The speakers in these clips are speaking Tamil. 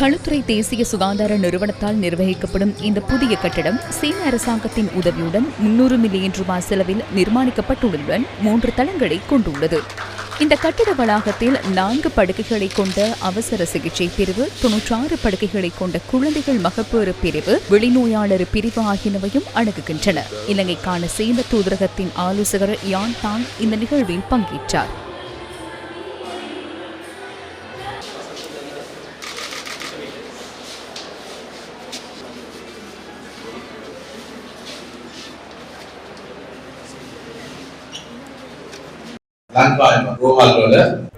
களுத்துறை தேசிய சுகாதார நிறுவனத்தால் நிர்வகிக்கப்படும் இந்த புதிய கட்டடம் சீன அரசாங்கத்தின் உதவியுடன் முன்னூறு மில்லியன் ரூபாய் செலவில் நிர்மாணிக்கப்பட்டுள்ளதுடன் மூன்று தளங்களை கொண்டுள்ளது. இந்த கட்டிட வளாகத்தில் நான்கு படுக்கைகளை கொண்ட அவசர சிகிச்சை பிரிவு தொன்னூற்றாறு படுக்கைகளை கொண்ட குழந்தைகள் மகப்பேறு பிரிவு வெளிநோயாளர் பிரிவு ஆகியனவையும் அடங்குகின்றன இலங்கைக்கான சீன தூதரகத்தின் ஆலோசகர் யான் தான் இந்த நிகழ்வில் பங்கேற்றார்.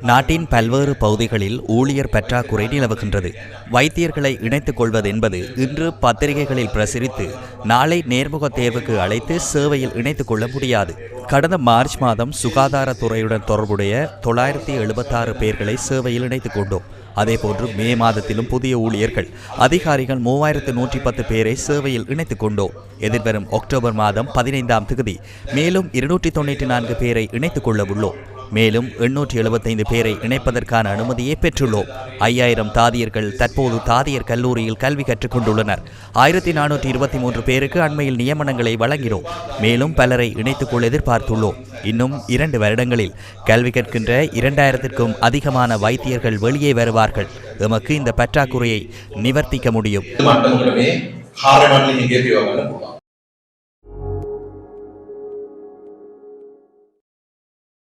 நாட்டின் பல்வேறு பகுதிகளில் ஊழியர் பற்றாக்குறை நிலவுகின்றது. வைத்தியர்களை இணைத்துக் கொள்வது என்பது இன்று பத்திரிகைகளில் பிரசுரித்து நாளை நேர்முக தேர்வுக்கு அழைத்து சேவையில் இணைத்துக் கொள்ள முடியாது. கடந்த மார்ச் மாதம் சுகாதாரத்துறையுடன் தொடர்புடைய தொள்ளாயிரத்தி எழுபத்தாறு பேர்களை சேவையில் இணைத்துக் கொண்டோம். அதேபோன்று மே மாதத்திலும் புதிய ஊழியர்கள் அதிகாரிகள் மூவாயிரத்து நூற்றி பத்து பேரை சேவையில் இணைத்துக் கொண்டோம். எதிர்வரும் அக்டோபர் மாதம் பதினைந்தாம் தேதி மேலும் இருநூற்றி தொண்ணூற்றி நான்கு பேரை இணைத்துக் கொள்ள உள்ளோம். மேலும் எண்ணூற்றி எழுபத்தைந்து பேரை இணைப்பதற்கான அனுமதியை பெற்றுள்ளோம். ஐயாயிரம் தாதியர்கள் தற்போது தாதியர் கல்லூரியில் கல்வி கற்றுக்கொண்டுள்ளனர். ஆயிரத்தி நானூற்றி இருபத்தி மூன்று பேருக்கு அண்மையில் நியமனங்களை வழங்கினோம். மேலும் பலரை இணைத்துக்கொள் எதிர்பார்த்துள்ளோம். இன்னும் இரண்டு வருடங்களில் கல்வி கற்கின்ற இரண்டாயிரத்திற்கும் அதிகமான வைத்தியர்கள் வெளியே வருவார்கள். எமக்கு இந்த பற்றாக்குறையை நிவர்த்திக்க முடியும்.